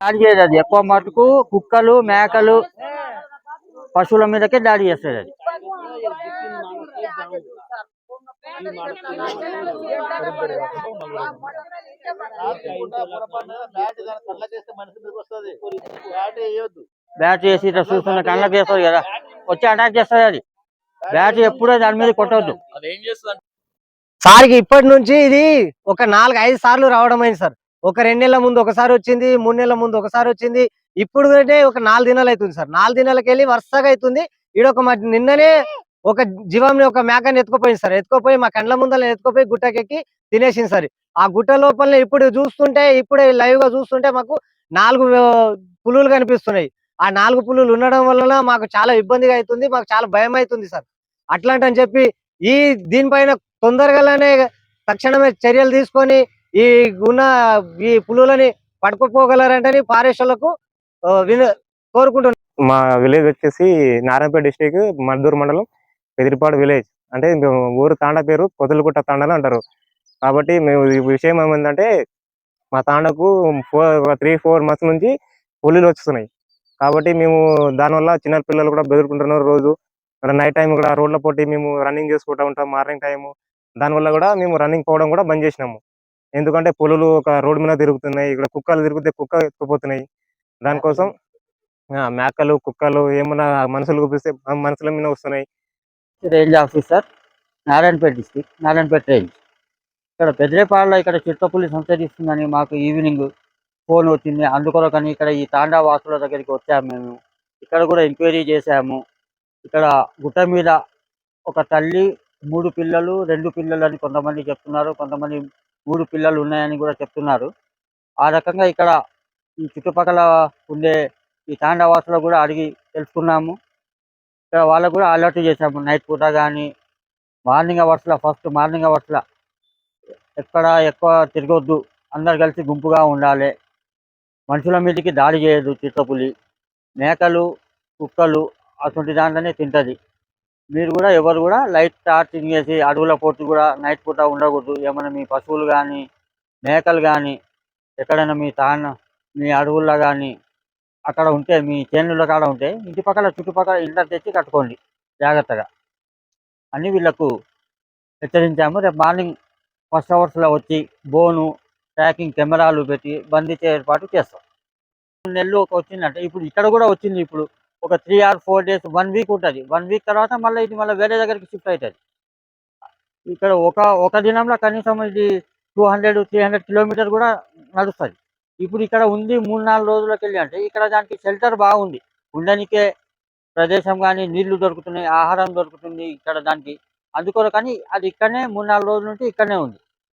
దాడి చేయదు అది ఎక్కువ మటుకు కుక్కలు మేకలు పశువుల మీదకే దాడి చేస్తుంది అది బ్యాట్ వేసి ఇట్లా చూస్తున్న కళ్ళకి వేస్తుంది కదా. వచ్చి అటాక్ చేస్తుంది అది. బ్యాట్ ఎప్పుడూ దాని మీద కొట్టవద్దు సార్కి ఇప్పటి నుంచి ఇది ఒక నాలుగు ఐదు సార్లు రావడం అయింది సార్. ఒక రెండు నెలల ముందు ఒకసారి వచ్చింది మూడు నెలల ముందు ఒకసారి వచ్చింది. ఇప్పుడు ఒక నాలుగు దినాలు అవుతుంది సార్. నాలుగు దినాలకి వెళ్ళి వరుసగా అవుతుంది. ఈడొక మా నిన్ననే ఒక జీవంని ఒక మేకని ఎత్తుకుపోయింది సార్. ఎత్తుకుపోయి మా కండ్ల ముందర ఎత్తుకుపోయి గుట్టకెక్కి తినేసింది సార్. ఆ గుట్ట లోపల ఇప్పుడు చూస్తుంటే ఇప్పుడే లైవ్గా చూస్తుంటే మాకు నాలుగు పులులు కనిపిస్తున్నాయి. ఆ నాలుగు పులులు ఉండడం వలన మాకు చాలా ఇబ్బందిగా అవుతుంది మాకు చాలా భయం అవుతుంది సార్. అట్లాంటని చెప్పి ఈ దీనిపైన తొందరగానే తక్షణమే చర్యలు తీసుకొని ఈ ఉన్న ఈ పులులని పట్టుకుపోగలరంటని ఫారెస్టులకు కోరుకుంటున్నాను మా విలేజ్ వచ్చేసి నారాయణపేట డిస్టిక్ మద్దూరు మండలం. పెదిరిపాడు విలేజ్. అంటే మేము ఊరు తాండ పేరు పొదలగుట్ట తాండలు అంటారు. కాబట్టి మేము ఈ విషయం ఏమైందంటే మా తాండకు ఫోర్ ఒక త్రీ ఫోర్ మంత్స్ నుంచి పులిలు వస్తున్నాయి కాబట్టి మేము దానివల్ల చిన్న పిల్లలు కూడా బెదురుకుంటున్నారు రోజు. నైట్ టైం కూడా రోడ్ల పోటీ మేము రన్నింగ్ చేసుకుంటూ ఉంటాం మార్నింగ్ టైము. దానివల్ల కూడా మేము రన్నింగ్ పోవడం కూడా బంద్ చేసినాము. ఎందుకంటే పులులు ఒక రోడ్డు మీద తిరుగుతున్నాయి ఇక్కడ కుక్కలు తిరిగితే కుక్క ఎత్తుకుపోతున్నాయి. దానికోసం మేకలు కుక్కలు ఏమన్నా మనుషులు చూపిస్తే మనుషుల మీద వస్తున్నాయి. Range officer Narayanpet district Narayanpet range. ఇక్కడ పెద్రేపాడులో ఇక్కడ చిట్టపులి సంచరిస్తుందని మాకు ఈవినింగ్ ఫోన్ వచ్చింది. అందుకొరకని ఇక్కడ ఈ తాండా వాసుల దగ్గరికి వచ్చాము మేము. ఇక్కడ కూడా ఎంక్వైరీ చేశాము. ఇక్కడ గుట్ట మీద ఒక తల్లి మూడు పిల్లలు రెండు పిల్లలు అని కొంతమంది చెప్తున్నారు. కొంతమంది మూడు పిల్లలు ఉన్నాయని కూడా చెప్తున్నారు. ఆ రకంగా ఇక్కడ ఈ చుట్టుపక్కల ఉండే ఈ తాండవాసులు కూడా అడిగి తెలుసుకున్నాము. వాళ్ళకు కూడా అలర్ట్ చేశాము. నైట్ పూట కానీ మార్నింగ్ అవర్స్లో ఫస్ట్ మార్నింగ్ అవర్స్లో ఎక్కడ ఎక్కువ తిరగొద్దు. అందరు కలిసి గుంపుగా ఉండాలి. మనుషుల మీదకి దాడి చేయదు చిత్తపులి మేకలు కుక్కలు అటువంటి దాంట్లోనే తింటది. మీరు కూడా ఎవరు కూడా లైట్ స్టార్టింగ్ చేసి అడవుల పోటీ కూడా నైట్ పూట ఉండకూడదు. ఏమైనా మీ పశువులు కానీ మేకలు కానీ ఎక్కడైనా మీ తాన మీ అడవుల్లో కానీ అక్కడ ఉంటే మీ చేనుల కాడ ఉంటే ఇంటి పక్కల చుట్టుపక్కల ఇళ్ళ తెచ్చి కట్టుకోండి. జాగ్రత్తగా. అని వీళ్ళకు హెచ్చరించాము. రేపు మార్నింగ్ ఫస్ట్ అవర్స్లో వచ్చి బోను ట్రాకింగ్ కెమెరాలు పెట్టి బంధించే ఏర్పాటు చేస్తాం. నెల్లు ఒక వచ్చిందంటే ఇప్పుడు ఇక్కడ కూడా వచ్చింది ఇప్పుడు. ఒక three or four days one week ఉంటుంది. వన్ వీక్ తర్వాత మళ్ళీ ఇది మళ్ళీ వేరే దగ్గరికి షిఫ్ట్ అవుతుంది ఇక్కడ ఒక ఒక దినంలో కనీసం ఇది two hundred three hundred kilometre కూడా నడుస్తుంది. ఇప్పుడు ఇక్కడ ఉంది మూడు నాలుగు రోజులకి వెళ్ళి అంటే ఇక్కడ దానికి షెల్టర్ బాగుంది. ఉండనికే ప్రదేశం కానీ నీళ్ళు దొరుకుతున్నాయి ఆహారం దొరుకుతుంది ఇక్కడ దానికి. అందుకోరు కానీ అది ఇక్కడనే మూడు నాలుగు రోజుల నుండి ఇక్కడనే ఉంది.